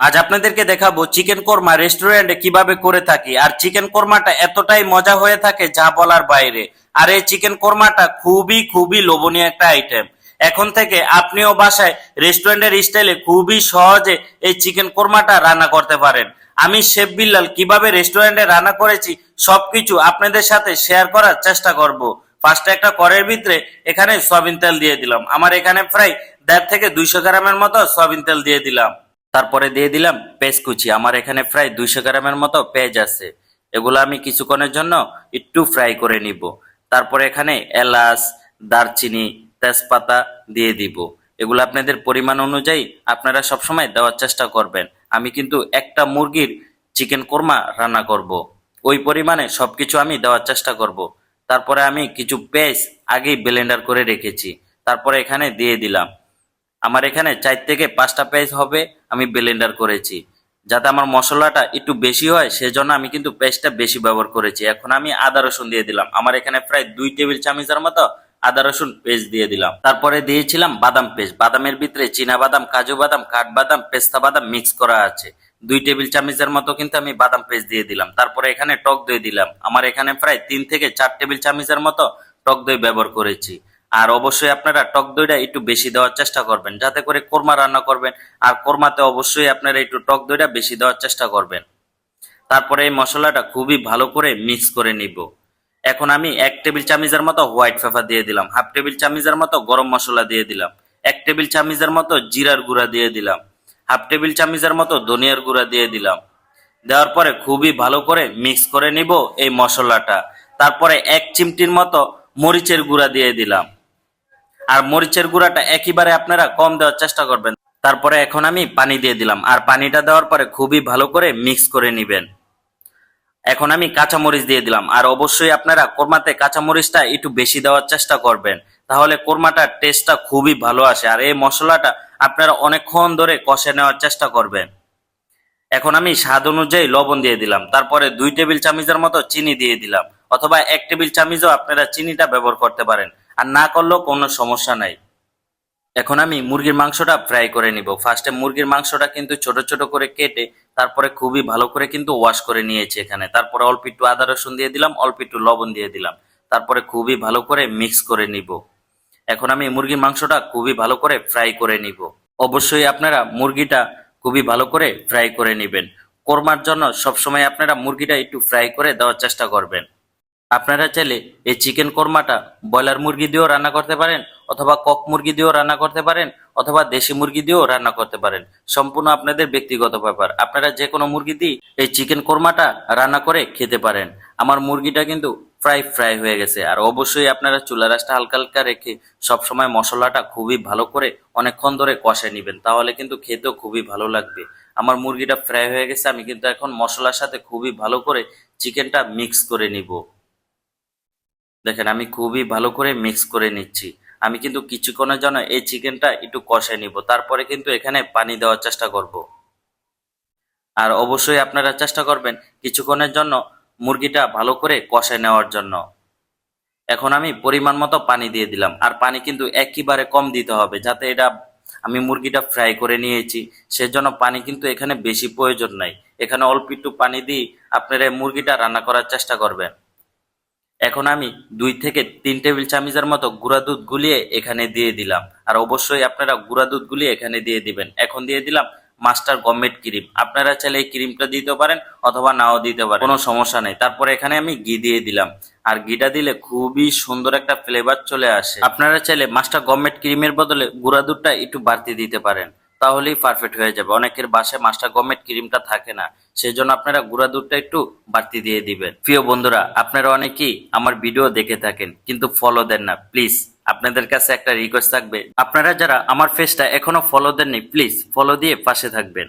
আজ আপনাদেরকে দেখাবো চিকেন কোরমা রেস্টুরেন্টে কীভাবে করে থাকি, আর চিকেন কোরমাটা এতটাই মজা হয়ে থাকে যা বলার বাইরে। আর এই চিকেন কোরমাটা খুবই খুবই লোভনীয় একটা আইটেম এখন থেকে আপনিও বাসায় রেস্টুরেন্টের স্টাইলে খুবই সহজে এই চিকেন কোরমাটা রান্না করতে পারেন। আমি শেফ বিল্লাল, কীভাবে রেস্টুরেন্টে রান্না করেছি সবকিছু আপনাদের সাথে শেয়ার করার চেষ্টা করব। ফার্স্টে একটা কড়ের ভিতরে এখানে সয়াবিন তেল দিয়ে দিলাম। আমার এখানে প্রায় দেড় থেকে দুইশো গ্রামের মতো সয়াবিন তেল দিয়ে দিলাম। তারপরে দিয়ে দিলাম পেঁয়াজ কুচি আমার এখানে প্রায় দুইশো গ্রামের মতো পেঁয়াজ আছে। এগুলো আমি কিছুক্ষণের জন্য একটু ফ্রাই করে নিব। তারপরে এখানে এলাচ, দারচিনি, তেজপাতা দিয়ে দিব। এগুলো আপনাদের পরিমাণ অনুযায়ী আপনারা সবসময় দেওয়ার চেষ্টা করবেন। আমি কিন্তু একটা মুরগির চিকেন কোরমা রান্না করব। ওই পরিমাণে সব কিছু আমি দেওয়ার চেষ্টা করব। তারপরে আমি কিছু পেস্ট আগেই ব্লেন্ডার করে রেখেছি। তারপরে এখানে দিয়ে দিলাম আমার এখানে চার থেকে পাঁচটা পেজ হবে আমি ব্লেন্ডার করেছি। যাতে আমার মশলাটা একটু বেশি হয়, সেজন্য আমি কিন্তু পেস্টটা বেশি ব্যবহার করেছি। এখন আমি আদা রসুন দিয়ে দিলাম। আমার এখানে প্রায় দুই টেবিল চামচের মতো আদা রসুন পেস্ট দিয়ে দিলাম। তারপরে দিয়েছিলাম বাদাম পেস্ট। বাদামের ভিতরে চীনা বাদাম, কাজু বাদাম কাঠবাদাম পেস্তা বাদাম মিক্স করা আছে। দুই টেবিল চামচের মতো কিন্তু আমি বাদাম পেস্ট দিয়ে দিলাম। তারপরে এখানে টক দই দিলাম। আমার এখানে প্রায় তিন থেকে চার টেবিল চামচের মতো টক দই ব্যবহার করেছি। আর অবশ্যই আপনারা টক দইটা একটু বেশি দেওয়ার চেষ্টা করবেন। যাতে করে কোরমা রান্না করবেন, আর কোরমাতে অবশ্যই আপনারা একটু টক দইটা বেশি দেওয়ার চেষ্টা করবেন। তারপরে এই মশলাটা খুবই ভালো করে মিক্স করে নিব। এখন আমি এক টেবিল চামচের মতো হোয়াইট পেপার দিয়ে দিলাম হাফ টেবিল চামচের মতো গরম মশলা দিয়ে দিলাম, এক টেবিল চামচের মতো জিরার গুঁড়া দিয়ে দিলাম হাফ টেবিল চামচের মতো ধনিয়ার গুঁড়া দিয়ে দিলাম। দেওয়ার পরে খুবই ভালো করে মিক্স করে নিব এই মশলাটা। তারপরে এক চিমটির মতো মরিচের গুঁড়া দিয়ে দিলাম। আর মরিচের গুঁড়াটা একেবারে আপনারা কম দেওয়ার চেষ্টা করবেন। তারপরে এখন আমি পানি দিয়ে দিলাম। আর পানিটা দেওয়ার পরে খুবই ভালো করে মিক্স করে নেবেন। এখন আমি কাঁচামরিচ দিয়ে দিলাম। আর অবশ্যই আপনারা কোরমাতে কাঁচামরিচটা একটু বেশি দেওয়ার চেষ্টা করবেন। তাহলে কোরমাটার টেস্টটা খুবই ভালো আসে। আর এই মশলাটা আপনারা অনেকক্ষণ ধরে কষে নেওয়ার চেষ্টা করবেন। এখন আমি স্বাদ অনুযায়ী লবণ দিয়ে দিলাম। তারপরে দুই টেবিল চামচের মতো চিনি দিয়ে দিলাম। অথবা এক টেবিল চামচও আপনারা চিনিটা ব্যবহার করতে পারেন। আর না করলেও কোনো সমস্যা নাই। এখন আমি মুরগির মাংসটা ফ্রাই করে নিব। ফার্স্টে মুরগির মাংসটা কিন্তু ছোট ছোট করে কেটে, তারপরে খুবই ভালো করে কিন্তু ওয়াশ করে নিয়েছি এখানে। তারপরে অল্প একটু আদা, রসুন দিয়ে দিলাম, অল্প একটু লবণ দিয়ে দিলাম। তারপরে খুবই ভালো করে মিক্স করে নিব। এখন আমি মুরগির মাংসটা খুবই ভালো করে ফ্রাই করে নিব। অবশ্যই আপনারা মুরগিটা খুবই ভালো করে ফ্রাই করে নেবেন। কোরমার জন্য সবসময় আপনারা মুরগিটা একটু ফ্রাই করে দেওয়ার চেষ্টা করবেন। আপনারা চাইলে এই চিকেন কোরমাটা ব্রয়লার মুরগি দিয়েও রান্না করতে পারেন, অথবা কক মুরগি দিয়েও রান্না করতে পারেন, অথবা দেশি মুরগি দিয়েও রান্না করতে পারেন। সম্পূর্ণ আপনাদের ব্যক্তিগত ব্যাপার। আপনারা যে কোনো মুরগি দিয়ে এই চিকেন কোরমাটা রান্না করে খেতে পারেন। আমার মুরগিটা কিন্তু ফ্রাই ফ্রাই হয়ে গেছে। আর অবশ্যই আপনারা চুলা রাসটা হালকা হালকা রেখে সবসময় মশলাটা খুবই ভালো করে অনেকক্ষণ ধরে কষে নেবেন। তাহলে কিন্তু খেতেও খুবই ভালো লাগবে। আমার মুরগিটা ফ্রাই হয়ে গেছে, আমি কিন্তু এখন মশলার সাথে খুবই ভালো করে চিকেনটা মিক্স করে নিব। দেখেন, আমি খুবই ভালো করে মিক্স করে নিচ্ছি। আমি কিন্তু কিছুক্ষণের জন্য এই চিকেনটা একটু কষে নিব। তারপরে কিন্তু এখানে পানি দেওয়ার চেষ্টা করব। আর অবশ্যই আপনারা চেষ্টা করবেন কিছুক্ষণের জন্য মুরগিটা ভালো করে কষে নেওয়ার জন্য। এখন আমি পরিমাণ মতো পানি দিয়ে দিলাম। আর পানি কিন্তু একেবারে কম দিতে হবে, যাতে এটা আমি মুরগিটা ফ্রাই করে নিয়েছি। সেজন্য পানি কিন্তু এখানে বেশি প্রয়োজন নাই। এখানে অল্প একটু পানি দিয়ে আপনারা মুরগিটা রান্না করার চেষ্টা করবেন। এখন আমি দুই থেকে তিন টেবিল চামচের মতো গুঁড়া দুধ গুলিয়ে এখানে দিয়ে দিলাম। আর অবশ্যই আপনারা গুঁড়া দুধ গুলিয়ে এখানে দিয়ে দিবেন। এখন দিয়ে দিলাম মাস্টার গভর্নমেন্ট ক্রিম। আপনারা চাইলে এই ক্রিমটা দিতে পারেন অথবা নাও দিতে পারেন। কোনো সমস্যা নেই। তারপরে এখানে আমি ঘি দিয়ে দিলাম। আর ঘিটা দিলে খুবই সুন্দর একটা ফ্লেভার চলে আসে। আপনারা চাইলে মাস্টার গভর্নমেন্ট ক্রিমের বদলে গুঁড়া দুধটা একটু বাড়তি দিতে পারেন। তাহলেই পারফেক্ট হয়ে যাবে। অনেকের বাসায় মাস্টার গমেট ক্রিমটা থাকে না সেই জন্য আপনারা গুঁড়া দুধটা একটু বাড়তি দিয়ে দিবেন। প্রিয় বন্ধুরা, আপনারা অনেকেই আমার ভিডিও দেখে থাকেন, কিন্তু ফলো দেন না প্লিজ আপনাদের কাছে একটা রিকোয়েস্ট থাকবে, আপনারা যারা আমার ফেসটা এখনও ফলো দেননি প্লিজ ফলো দিয়ে পাশে থাকবেন।